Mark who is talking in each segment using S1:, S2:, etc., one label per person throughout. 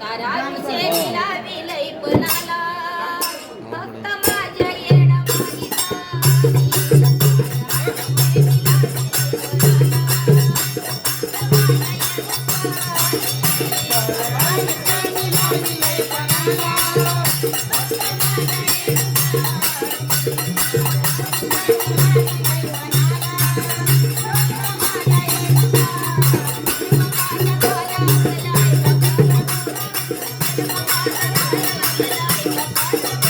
S1: கராறு சேவிழா விலை புனலா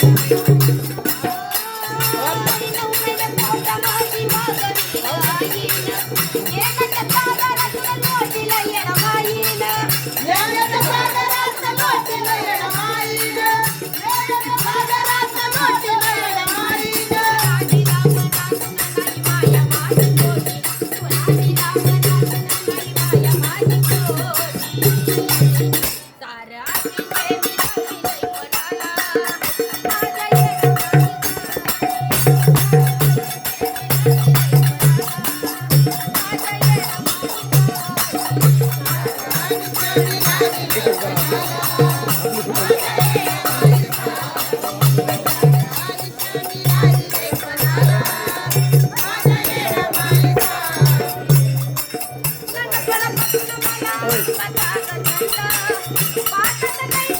S1: Thank you. பாட்டு